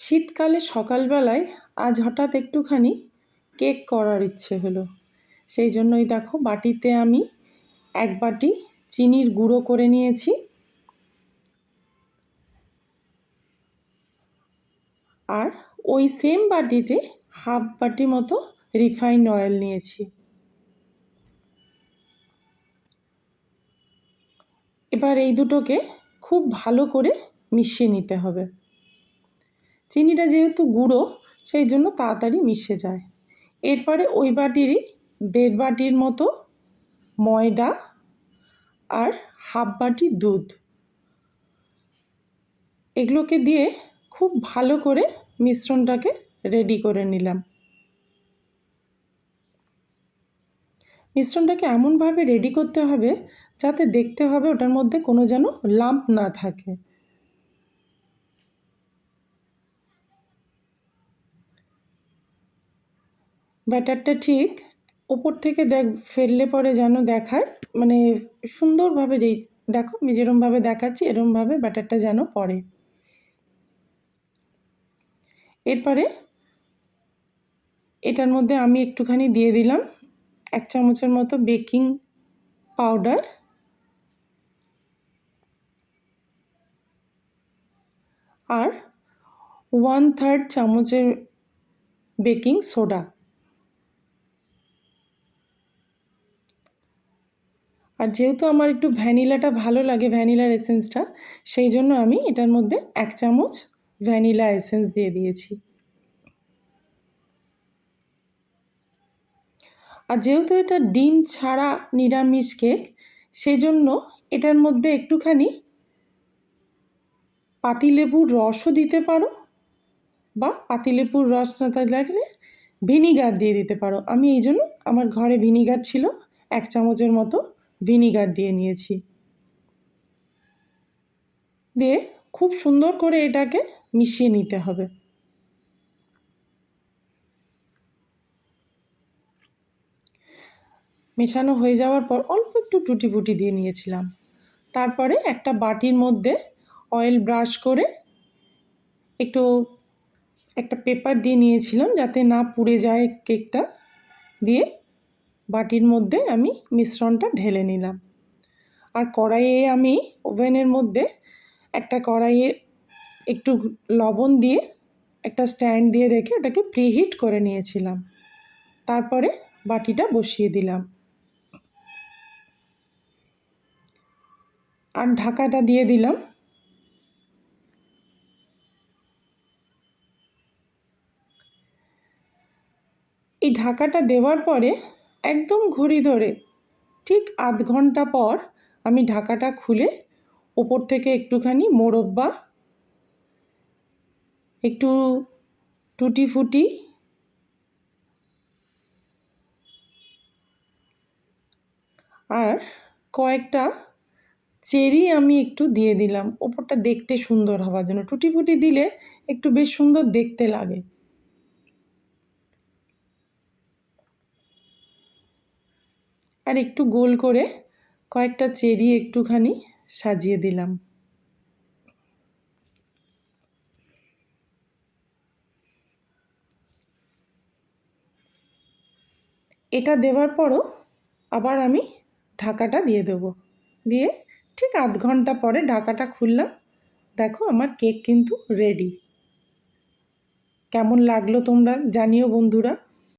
শীতকালে সকালবেলায় আজ হঠাৎ একটুখানি কেক করার ইচ্ছে হলো। সেই জন্যই দেখো বাটিতে আমি এক বাটি চিনির গুঁড়ো করে নিয়েছি। আর ওই সেম বাটিতে হাফ বাটি মতো রিফাইন্ড অয়েল নিয়েছি। এবার এই দুটোকে খুব ভালো করে মিশিয়ে নিতে হবে। চিনিটা যেহেতু গুঁড়ো, সেই জন্য তাড়াতাড়ি মিশে যায়। এরপরে ওই বাটিরই, দেড় বাটির মতো ময়দা আর হাফ বাটি দুধ। এগুলোকে দিয়ে খুব ভালো করে মিশ্রণটাকে রেডি করে নিলাম। মিশ্রণটাকে এমনভাবে রেডি করতে হবে, যাতে দেখতে হবে ওটার মধ্যে কোনো যেন লাম্প না থাকে। ব্যাটারটা ঠিক ওপর থেকে দেখ, ফেললে পরে যেন দেখায় মানে সুন্দরভাবে যেই, দেখো আমি যেরমভাবে দেখাচ্ছি, এরমভাবে ব্যাটারটা যেন পড়ে। এরপরে এটার মধ্যে আমি একটুখানি দিয়ে দিলাম এক চামচের মতো বেকিং পাউডার। আর ওয়ান থার্ড চামচের বেকিং সোডা। আর যেহেতু আমার একটু ভ্যানিলাটা ভালো লাগে, ভ্যানিলার এসেন্সটা, সেই জন্য আমি এটার মধ্যে এক চামচ ভ্যানিলা এসেন্স দিয়ে দিয়েছি। আর যেহেতু এটা ডিম ছাড়া নিরামিষ কেক, সেই জন্য এটার মধ্যে একটুখানি পাতিলেবুর রসও দিতে পারো বা পাতিলেবুর রস না থাকলে ভিনিগার দিয়ে দিতে পারো। আমি এই জন্য আমার ঘরে ভিনিগার ছিল, এক চামচের মতো ভিনিগার দিয়ে নিয়েছি। দিয়ে খুব সুন্দর করে এটাকে মিশিয়ে নিতে হবে। মেশানো হয়ে যাওয়ার পর অল্প একটু টুটি ফুটি দিয়ে নিয়েছিলাম। তারপরে একটা বাটির মধ্যে অয়েল ব্রাশ করে একটু একটা পেপার দিয়ে নিয়েছিলাম যাতে না পুড়ে যায় কেকটা। দিয়ে বাটির মধ্যে আমি মিশ্রণটা ঢেলে নিলাম। আর কড়াইয়ে আমি ওভেনের মধ্যে একটা কড়াইয়ে একটু লবণ দিয়ে একটা স্ট্যান্ড দিয়ে রেখে ওটাকে প্রিহিট করে নিয়েছিলাম। তারপরে বাটিটা বসিয়ে দিলাম। আর ঢাকাটা দিয়ে দিলাম। এই ঢাকাটা দেওয়ার পরে একদম ঘড়ি ধরে। ঠিক আধ ঘণ্টা পর আমি ঢাকাটা খুলে ওপর থেকে একটুখানি মোরব্বা, একটু টুটি ফুটি আর কয়েকটা চেরি আমি একটু দিয়ে দিলাম। ওপরটা দেখতে সুন্দর হওয়ার জন্য। টুটি ফুটি দিলে একটু বেশ সুন্দর দেখতে লাগে। আর একটু গোল করে কয়েকটা চেরি একটুখানি সাজিয়ে দিলাম। এটা দেওয়ার পরও আবার আমি ঢাকাটা দিয়ে দেবো। দিয়ে ঠিক আধ ঘণ্টা পরে ঢাকাটা খুললাম। দেখো আমার কেক কিন্তু রেডি কেমন লাগল তোমরা জানিও বন্ধুরা।